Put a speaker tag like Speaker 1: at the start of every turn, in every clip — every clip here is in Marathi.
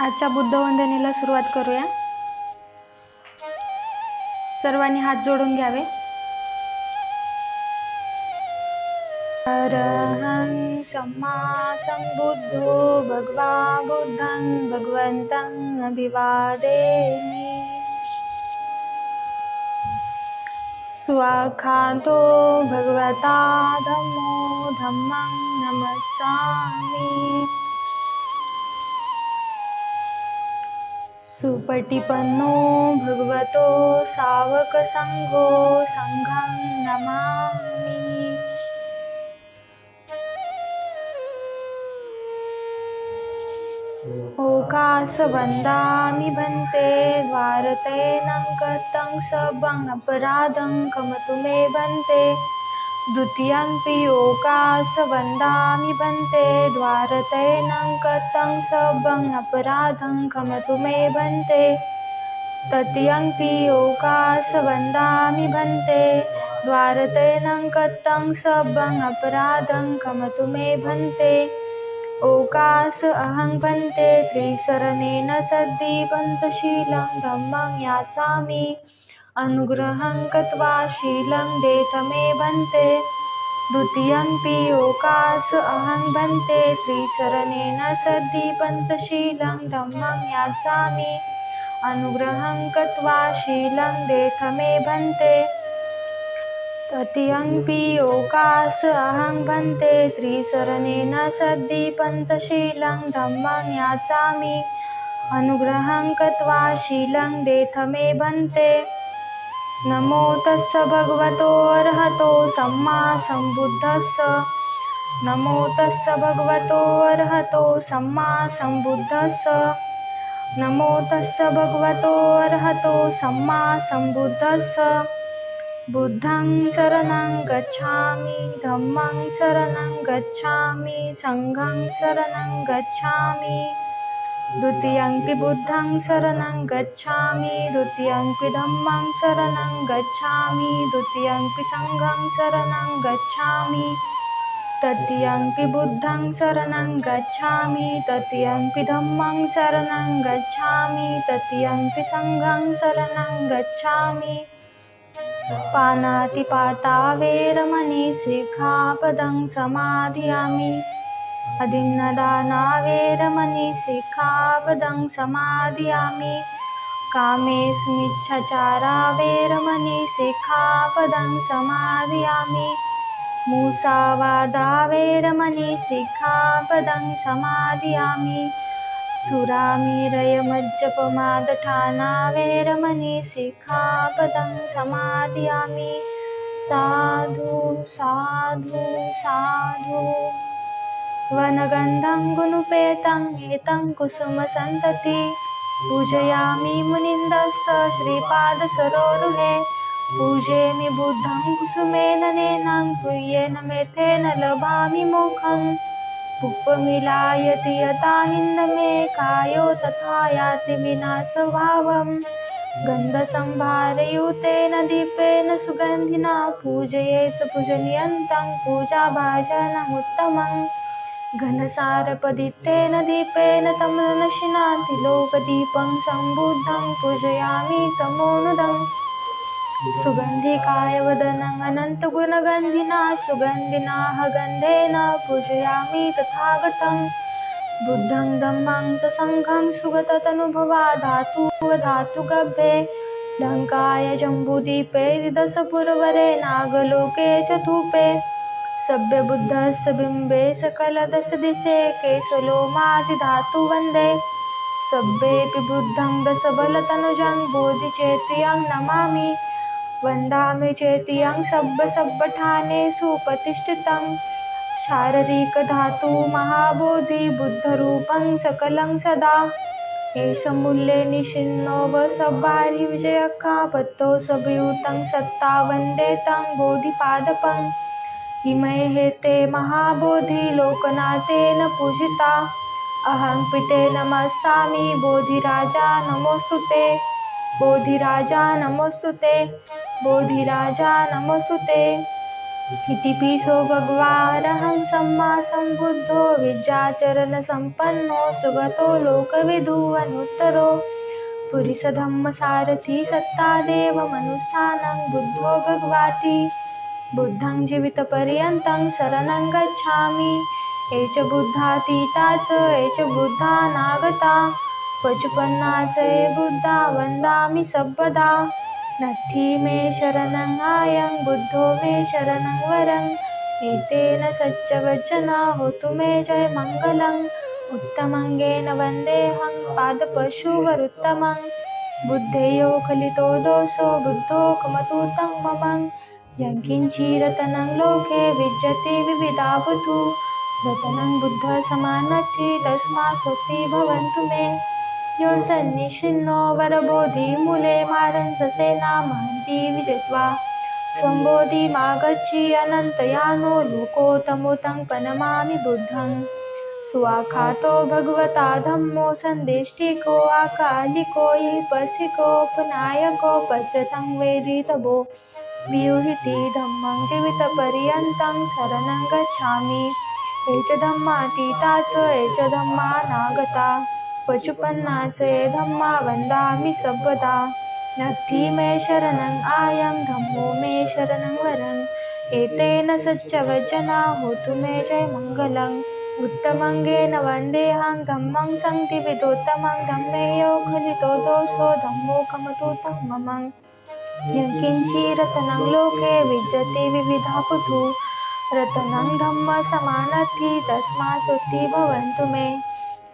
Speaker 1: आजच्या बुद्धवंदनेला सुरुवात करूया. सर्वांनी हात जोडून घ्यावे. अरहं सम्मा संबुद्धो भगवा बुद्धं भगवन्तं अभिवादेमि स्वाखातो भगवता धम्मो धम्मं नमसामि सुपटिपन्नो भगवतो सावकसङ्घो सङ्घं नमामि। ओकासवन्दामि भन्ते द्वारतेनं गतं सबं अपराधं कमतु मे भन्ते। द्वितीयंपि ओकासवन्दामि भन्ते द्वारतेनं गतं अपराधं खमतु मे भन्ते तृतीयंपि ओकासवन्दामि भन्ते द्वारतेनं गतं अपराधं खमतु मे भन्ते ओकास अहं भन्ते त्रिसरणेन सद्दि पञ्चशीलं धम्मं याचामि अनुग्रहं कृत्वा शीलं देथ मे भन्ते द्वितीयंपि ओकास अहं भन्ते। त्रिसरणेन सद्धि पञ्चशीलं धम्मं याचामि। अनुग्रहं कृत्वा शीलं देथ मे भन्ते तृतीयंपि ओकास अहं भन्ते। त्रिसरणेन सद्धि पञ्चशीलं धम्मं याचामि। अनुग्रहं कृत्वा शीलं देथ मे भन्ते नमो तस्स भगवतो अर्हतो सम्मा सम्बुद्धस्स। नमो तस्स भगवतो अर्हतो सम्मा सम्बुद्धस्स। नमो तस्स भगवतो अर्हतो सम्मा सम्बुद्धस्स। बुद्धं शरणं गच्छामि धम्मं शरणं गच्छामि सङ्घं शरणं गच्छामि द्वितीयंपि बुद्धं शरणं गच्छामि द्वितीयंपि धम्मं शरणं गच्छामि द्वितीयंपि सङ्घं शरणं गच्छामि तृतीयंपि बुद्धं शरणं गच्छामि तृतीयंपि धम्मं शरणं गच्छामि तृतीयंपि सङ्घं शरणं गच्छामि पानातिपाता वेरमणि शिखापदं समाधियामि अदिन्नदाना वेरमणि समादयामि समाधियामि कामेस्मिच्छाचारा वेरमणि शिखापदं समाधियामि मूसावादा वेरमणि सिखापदं समादयामि सुरामिरयमज्जपमादठाना वेरमणि शिखापदं समादयामि साधु साधु साधु वनगन्धं गुनुपेतं एतं कुसुमसन्तति। पूजयामि मुनिन्दस्य श्रीपादसरोरुहे। पूजयामि बुद्धं कुसुमेन नेनं प्रियेण मेथेन लभामि मुखम् उपमिलायति यथा हिन्दमे कायो तथा याति विनाशभावं गन्धसंभारयुतेन दीपेन सुगन्धिना पूजये च पूजनीयन्तं पूजाभाजनमुत्तमम्। घनसारपदितेन दीपेन तमनशिना तिलोकदीपं सम्बुद्धं पूजयामि तमोनुदम् सुगन्धिकाय वदनम् अनन्तगुणगन्धिना सुगन्धिनाः गन्धेन पूजयामि तथागतं। बुद्धं दम्मं च सङ्घं सुगततनुभवा धातुगभे लङ्काय जम्बूदीपे दशपुरवरे नागलोके च धूपे। सभ्यबुद्धस्य बिम्बे सकलदशदिशे केशलोमादिधातु वन्दे। सभ्येऽपि बुद्धं दशबलतनुजं बोधिचेत्यं नमामि। वन्दामि चेतियं सब्बसब्बठानेषु प्रतिष्ठितं शारीरिकधातु महाबोधि बुद्धरूपं सकलं सदा। एष मूल्ये निषिन्नो वसभारि विजयकापत्तो सवियुतं सत्ता वन्दे तं बोधिपादपम् इमे ते महाबोधी लोकनाथेन पूजिता। अहं पिते नमस्सामि बोधिराजा नमोऽस्तु ते बोधिराजा नमोऽस्तु ते बोधिराजा नमोऽस्तु ते इति पीसो भगवानहं सम्मा सम्बुद्धो विद्याचरणसम्पन्नो सुगतो लोकविधुवनुत्तरो। पुरिसधम्मसारथी सत्तादेवमनुष्यानं बुद्धो भगवाति। बुद्धं जीवितपर्यन्तं शरणं गच्छामि। एच बुद्धातीता च एच बुद्धानागता पचुपन्ना च ये बुद्धा वन्दामि सर्वदा नत्थि मे शरणं आयं बुद्धो मे शरणं वरं। एतेन सच्चवचना होतु मे जय मङ्गलम् उत्तमङ्गेन वन्देऽहं पादपशुवरुत्तमं। बुद्धेयो खलितो दोषो बुद्धो कमतु तं मम। यङ्किञ्चिरतनं लोके विद्यते विविधावतु। रतनं बुद्धसमानत्ति तस्मासोऽपि भवन्तु मे। यो सन्निषिन्नो वरबोधिमूले मारंससेना महन्ति विजित्वा। स्वम्बोधिमागच्छि अनन्तयानो लोकोत्तमोतं प्रणमामि बुद्धं। स्वाखातो भगवता धम्मो सन्देष्टिको आकालिको पसिकोपनायको पचतं वेदितभो व्यूहिति धम्मं जीवितपर्यन्तं शरणं गच्छामि। एच धम्मातीता च एच धम्मानागता पचुपन्ना च ये धम्मा वन्दामि सर्वदा नत्थि मे शरणं आयं धम्मो मे शरणं वरम् एतेन सच्चवचना होतु मे जय मङ्गलम्। उत्तमङ्गेन वन्देऽहं धम्मं सन्तिविदोत्तमं धम्मेयो खलितो दोषो धम्मो कमतु तं मम लोके विद्यते विविधा पुतु रतनं धम्म समानत्ति सुति भवन्तु मे।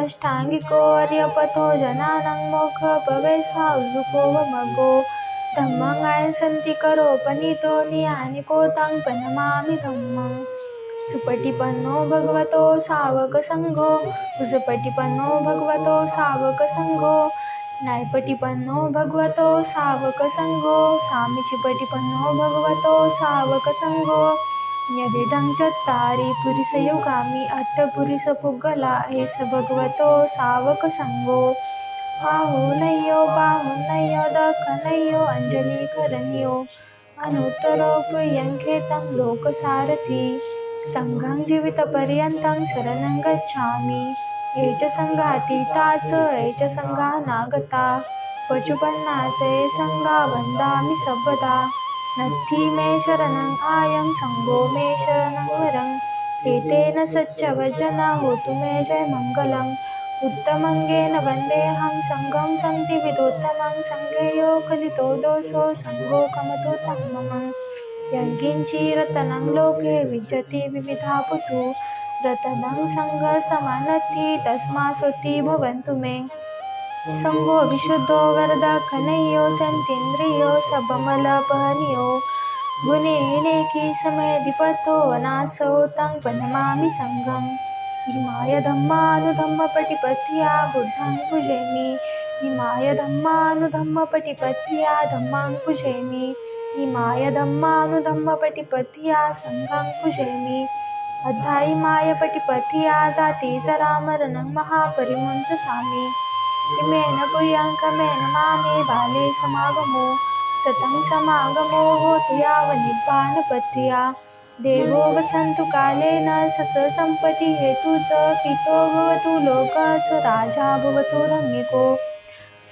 Speaker 1: अष्टाङ्गिकोऽर्यपथो जनानां मोक्ष भवेत्साधुको वमगो धम्मङ्गाय सन्ति करोपनीतो नियानिको तं प्रणमामि धम्मं। सुपटिपन्नो भगवतो सावकसङ्घो। सुपटिपन्नो भगवतो सावकसङ्घो। न्यायपटिपन्नो भगवतो सावकसङ्गो सामीचिपटिपन्नो भगवतो सावकसङ्घो यदिदं चत्तारि अट्टपुरुष पुग्गला एष भगवतो सावकसङ्गो बाहुनय्यो बाहुनय्यो दखनय्यो अञ्जलिकरण्यो अनुत्तरोपयङ्केतं लोकसारथि। सङ्घं जीवितपर्यन्तं शरणं गच्छामि। ये संघातीताच सङ्घातीता च नागता. पशुपन्नाचे संघा पचुपन्ना वन्दामि सर्वदा नत्थि मे शरणं आयं संगो मे शरणं वरम् एतेन सच्चवचना होतु मे जय उत्तमङ्गेन वन्देऽहं सङ्गं सन्ति विदोत्तमं सङ्गेयो कलितो दोषो सङ्गो कमतु मम. लोके विजति विविधा पुतु। रतनं सङ्गसमानत्ति तस्मासोत्ति भवन्तु मे। सङ्गो विशुद्धो वरदखनयो सन्तीन्द्रियो सबमलपहनियो गुणेनेकी समयधिपतो वनासो तं प्रणमामि सङ्गम् इमाय धम्मानुधम्मपटिपत्या बुद्धं पूजयामि। इमाय धम्मानुधम्मपटिपत्या धम्मां पूजयामि। धम्मानुधम्म धम्मानुधम्मपटिपत्या सङ्गं पूजयामि। अध्यायी मायपटिपथिया जाती सरामरणं सामी इमेन पुयङ्कमेन मामे बाले समागमो सतं समागमो होतु यावनिर्वाणपथ्या देवो वसन्तु कालेन सस सम्पति हेतु च पितो भवतु लोकः च राजा भवतु रम्यको।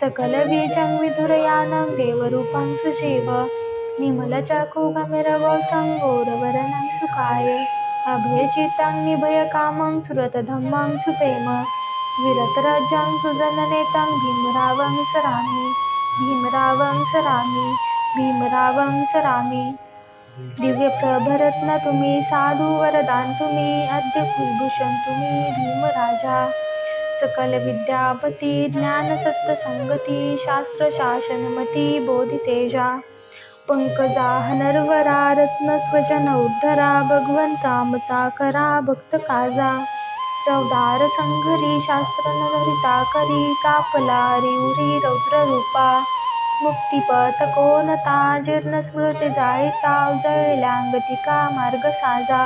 Speaker 1: सकलबीजं विधुरयानं देवरूपं सुजीव। निमलचकुगमिरवसं सङ्गोरवरणं सुखाय। अभयचित्तं निभयकामं सुरतधम्मां सुपेमा विरतराज्यां सुजननेतां भीमरावं सरामि भीमरावं सरामि भीमरावं सरामि. दिव्यप्रभरत्न तुम्ही साधू वरदान तुम्ही अद्य कुलभूषण तुम्ही भीमराजा. सकल विद्यापती ज्ञानसत्तसंगती शास्त्रशासनमती बोधितेजा. पंकजा हनरवरा रत्नस्वजन उद्धरा भगवंता करा भक्त काजा चौदार संघरी शास्त्र नरिता करी कापला रिवरी रौद्र रूपा मुक्तिपथ कोणता जीर्ण स्मृती जायता जळल्याङ्गतिका मार्ग साजा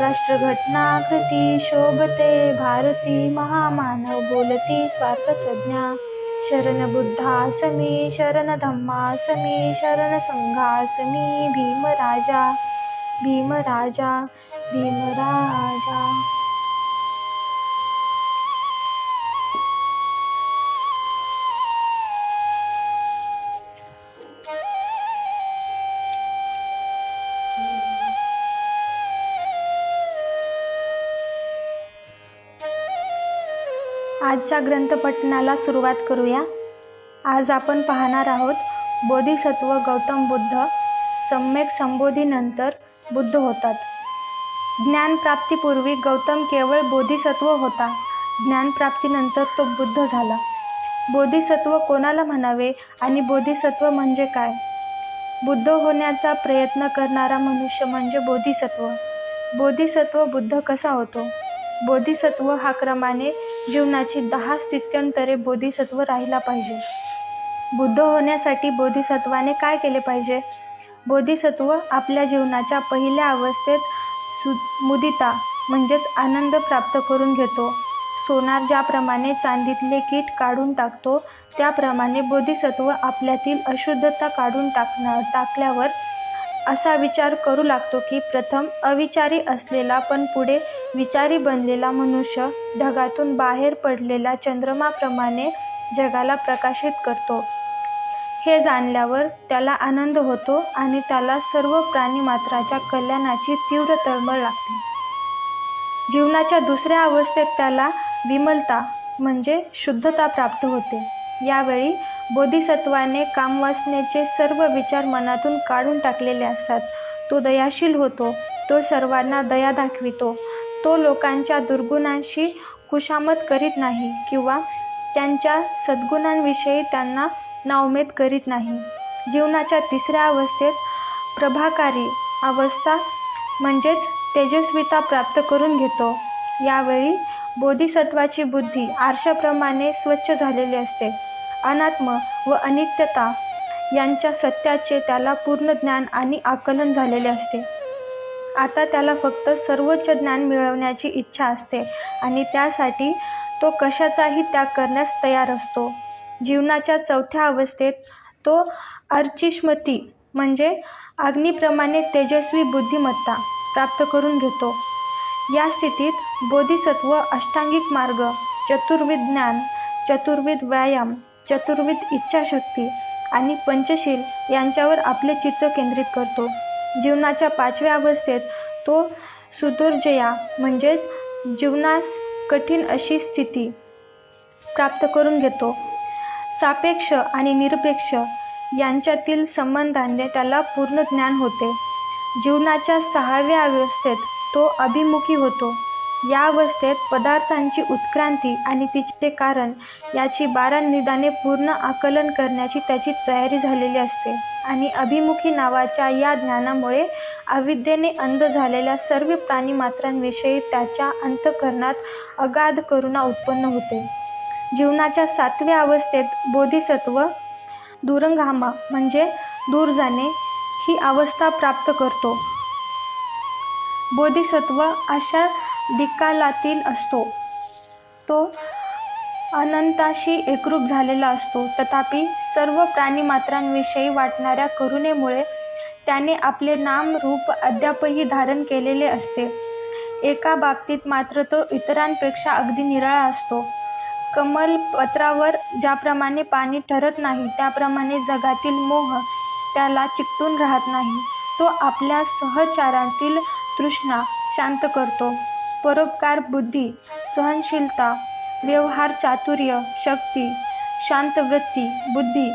Speaker 1: राष्ट्रघटनाकृती शोभते भारती महामानव बोलती स्वार्थसज्ञा शरण बुद्धासमी शरण धम्मासमी शरण संघासमी भीमराजा भीमराजा भीमराजा आजच्या ग्रंथपठणाला सुरुवात करूया. आज आपण पाहणार आहोत बोधिसत्व गौतम बुद्ध सम्यक संबोधीनंतर बुद्ध होतात. ज्ञानप्राप्तीपूर्वी गौतम केवळ बोधिसत्व होता. ज्ञानप्राप्तीनंतर तो बुद्ध झाला. बोधिसत्व कोणाला म्हणावे आणि बोधिसत्व म्हणजे काय? बुद्ध होण्याचा प्रयत्न करणारा मनुष्य म्हणजे बोधिसत्व. बोधिसत्व बुद्ध कसा होतो? बोधिसत्व हा क्रमाने जीवनाची दहा स्थित्यंतरे बोधिसत्व राहिला पाहिजे. बुद्ध होण्यासाठी बोधिसत्वाने काय केले पाहिजे? बोधिसत्व आपल्या जीवनाच्या पहिल्या अवस्थेत सु मुदिता म्हणजेच आनंद प्राप्त करून घेतो. सोनार ज्याप्रमाणे चांदीतले कीट काढून टाकतो त्याप्रमाणे बोधिसत्व आपल्यातील अशुद्धता काढून टाकणार टाकल्यावर असा विचार करू लागतो की प्रथम अविचारी असलेला पण पुढे विचारी बनलेला मनुष्य ढगातून बाहेर पडलेला चंद्रमाप्रमाणे जगाला प्रकाशित करतो. हे जाणल्यावर त्याला आनंद होतो आणि त्याला सर्व प्राणीमात्राच्या कल्याणाची तीव्र तळमळ लागते. जीवनाच्या दुसऱ्या अवस्थेत त्याला विमलता म्हणजे शुद्धता प्राप्त होते. यावेळी बोधिसत्वाने कामवासनेचे सर्व विचार मनातून काढून टाकलेले असतात. तो दयाशील होतो. तो सर्वांना दया दाखवितो. तो लोकांच्या दुर्गुणांशी खुशामत करीत नाही किंवा त्यांच्या सद्गुणांविषयी त्यांना नावमेद करीत नाही. जीवनाच्या तिसऱ्या अवस्थेत प्रभाकारी अवस्था म्हणजेच तेजस्विता प्राप्त करून घेतो. यावेळी बोधिसत्वाची बुद्धी आरशाप्रमाणे स्वच्छ झालेली असते. अनात्म व अनित्यता यांच्या सत्याचे त्याला पूर्ण ज्ञान आणि आकलन झालेले असते. आता त्याला फक्त सर्वोच्च ज्ञान मिळवण्याची इच्छा असते आणि त्यासाठी तो कशाचाही त्याग करण्यास तयार असतो. जीवनाच्या चौथ्या अवस्थेत तो अर्चिष्मती म्हणजे अग्नीप्रमाणे तेजस्वी बुद्धिमत्ता प्राप्त करून घेतो. या स्थितीत बोधिसत्व अष्टांगिक मार्ग चतुर्विद ज्ञान चतुर्विध व्यायाम चतुर्विध इच्छाशक्ती आणि पंचशील यांच्यावर आपले चित्त केंद्रित करतो. जीवनाच्या पाचव्या अवस्थेत तो सुदुर्जया म्हणजेच जीवनास कठीण अशी स्थिती प्राप्त करून घेतो. सापेक्ष आणि निरपेक्ष यांच्यातील संबंधाने त्याला पूर्ण ज्ञान होते. जीवनाच्या सहाव्या अवस्थेत तो अभिमुखी होतो. या अवस्थेत पदार्थांची उत्क्रांती आणि तिचे कारण याची बारा निदाने पूर्ण आकलन करण्याची त्याची तयारी झालेली असते. आणि अभिमुखी नावाच्या या ज्ञानामुळे अविद्येने अंध झालेल्या सर्व प्राणीमात्रांविषयी त्याच्या अंतकरणात अगाध करुणा उत्पन्न होते. जीवनाच्या सातव्या अवस्थेत बोधिसत्व दुरंगामा म्हणजे दूर जाणे ही अवस्था प्राप्त करतो. बोधिसत्व अशा दिक्कालातील असतो. तो अनंताशी एकरूप झालेला असतो. तथापि सर्व प्राणीमात्रांविषयी वाटणाऱ्या करुणेमुळे त्याने आपले नाम रूप अद्यापही धारण केलेले असते. एका बाबतीत मात्र तो इतरांपेक्षा अगदी निराळा असतो. कमल पत्रावर ज्याप्रमाणे पाणी ठरत नाही त्याप्रमाणे जगातील मोह त्याला चिकटून राहत नाही. तो आपल्या सहचारातील तृष्णा शांत करतो. परोपकार बुद्धी सहनशीलता व्यवहार चातुर्य शक्ती शांतवृत्ती बुद्धी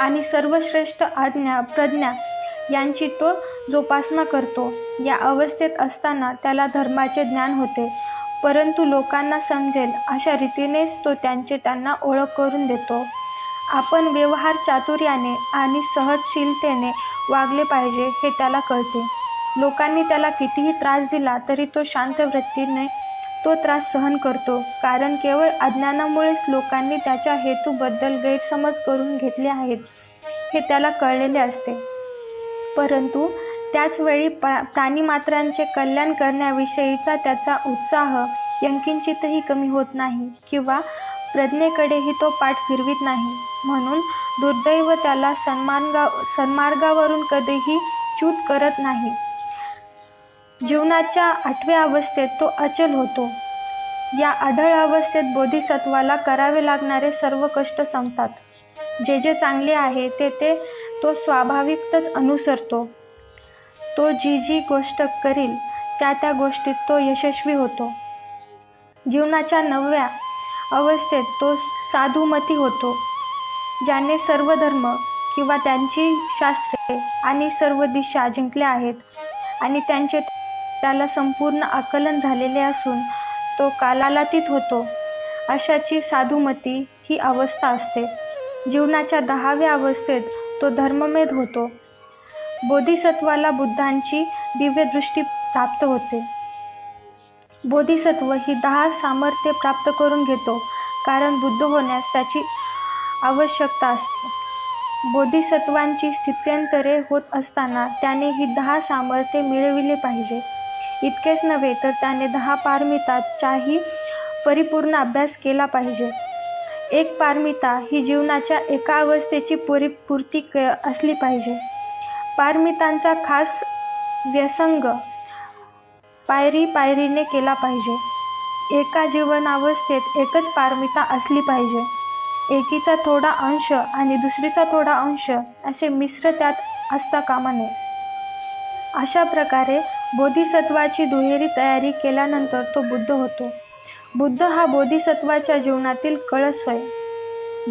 Speaker 1: आणि सर्वश्रेष्ठ आज्ञा प्रज्ञा यांची तो जोपासना करतो. या अवस्थेत असताना त्याला धर्माचे ज्ञान होते. परंतु लोकांना समजेल अशा रीतीनेच तो त्यांचे त्यांना ओळख करून देतो. आपण व्यवहार चातुर्याने आणि सहजशीलतेने वागले पाहिजे हे त्याला कळते. लोकांनी त्याला कितीही त्रास दिला तरी तो शांत वृत्तीने तो त्रास सहन करतो. कारण केवळ अज्ञानामुळेच लोकांनी त्याच्या हेतूबद्दल गैरसमज करून घेतले आहेत हे त्याला कळलेले असते. परंतु त्याचवेळी प्रा प्राणीमात्रांचे कल्याण करण्याविषयीचा त्याचा उत्साह यंकिंचितही कमी होत नाही किंवा प्रज्ञेकडेही तो पाठ फिरवित नाही. म्हणून दुर्दैव त्याला सन्मानगा सन्मार्गावरून कधीही च्यूत करत नाही. जीवनाच्या आठव्या अवस्थेत तो अचल होतो. या आढळ अवस्थेत बोधिसत्वाला करावे लागणारे सर्व कष्ट संपतात. जे जे चांगले आहे ते ते तो स्वाभाविकच अनुसरतो. तो जी जी गोष्ट करील त्या त्या गोष्टीत तो यशस्वी होतो. जीवनाच्या नवव्या अवस्थेत तो साधुमती होतो ज्याने सर्व धर्म किंवा त्यांची शास्त्रे आणि सर्व दिशा जिंकल्या आहेत आणि त्यांचे त्याला संपूर्ण आकलन झालेले असून तो कालालातीत होतो. अशाची साधुमती ही अवस्था असते. जीवनाच्या दहाव्या अवस्थेत तो धर्ममेध होतो. बोधिसत्वाला बुद्धांची दिव्यदृष्टी प्राप्त होते. बोधिसत्व ही दहा सामर्थ्य प्राप्त करून घेतो कारण बुद्ध होण्यास त्याची आवश्यकता असते. बोधिसत्वांची स्थित्यंतरे होत असताना त्याने ही दहा सामर्थ्ये मिळविले पाहिजे. इतकेच नव्हे तर त्याने दहा पारमिताचाही परिपूर्ण अभ्यास केला पाहिजे. एक पारमिता ही जीवनाच्या एका अवस्थेची परिपूर्ती क असली पाहिजे. पारमितांचा खास व्यसंग पायरी पायरीने केला पाहिजे. एका जीवनावस्थेत एकच पारमिता असली पाहिजे. एकीचा थोडा अंश आणि दुसरीचा थोडा अंश असे मिश्र त्यात असता कामा नये. अशा प्रकारे बोधिसत्वाची दुहेरी तयारी केल्यानंतर तो बुद्ध होतो. बुद्ध हा बोधिसत्वाच्या जीवनातील कळस होय.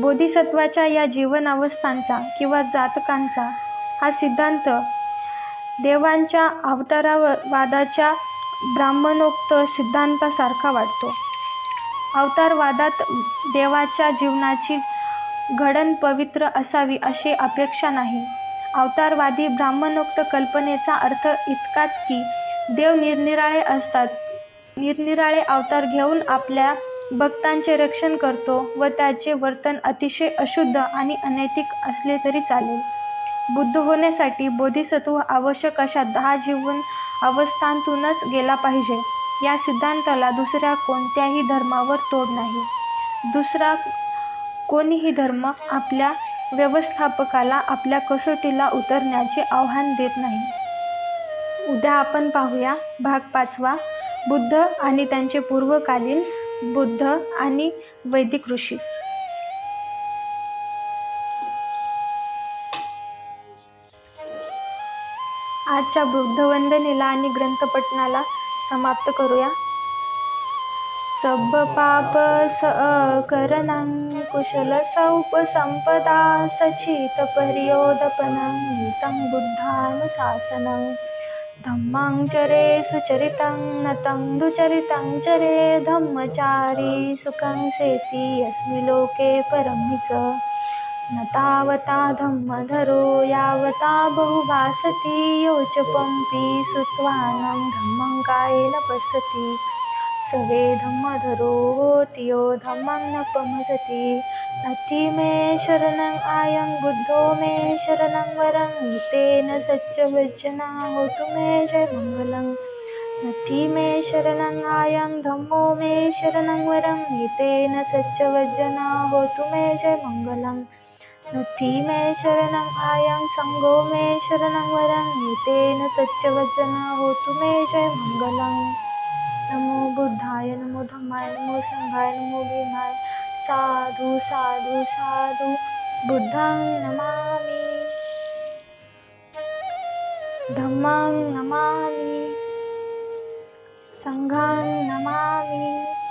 Speaker 1: बोधिसत्वाच्या या जीवनावस्थांचा किंवा जातकांचा हा सिद्धांत देवांच्या अवतारावादाच्या ब्राह्मणोक्त सिद्धांतासारखा वाटतो. अवतारवादात देवाच्या जीवनाची घडण पवित्र असावी अशी अपेक्षा नाही. अवतारवादी ब्राह्मणोक्त कल्पनेचा अर्थ इतकाच की देव निरनिराळे असतात. निरनिराळे अवतार घेऊन आपल्या भक्तांचे रक्षण करतो व त्याचे वर्तन अतिशय अशुद्ध आणि अनैतिक असले तरी चालेल. बुद्ध होण्यासाठी बोधिसत्व आवश्यक अशा दहा जीवन अवस्थांतूनच गेला पाहिजे. या सिद्धांताला दुसऱ्या कोणत्याही धर्मावर तोड नाही. दुसरा कोणीही धर्म आपल्या व्यवस्थापकाला आपल्या कसोटीला उतरण्याचे आव्हान देत नाही. उद्या आपण पाहूया भाग पाचवा बुद्ध आणि त्यांचे पूर्वकालीन बुद्ध आणि वैदिक ऋषी. आजच्या बुद्धवंदनेला आणि ग्रंथपठणाला समाप्त करूया. सब पाप स करनं कुशल सौप संपदा सचित तं बुद्धानुशासनं। धम्मां चरे सुचरितं न तं दुचरितं चरे धम्मचारी सुखं सेति अस्मि लोके परं च न तावता धम्मधरो यावता बहुभासति योचपम्पि सुत्वानं धम्मं कायेन पश्यति। सवे धम्म धरो धम्मं न पमसति नथि मे शरणं आयं बुद्धो मे शरणं वरं तेन सच्चवचना होतु मे जय मङ्गलम् नथि मे शरणं आयं धम्मो मे शरणं वरं तेन सच्चवजना होतु मे जय मङ्गलम् नथि मे शरणं आयं सङ्गो मे शरणं वरं तेन सच्चवचना होतु मे जय मङ्गलम् नमो बुद्धाय नमो धम्माय नमो संघाय नमो विनाय साधू साधू साधू बुद्धांग नमामि। धम्मं नमामि। संघं नमामि।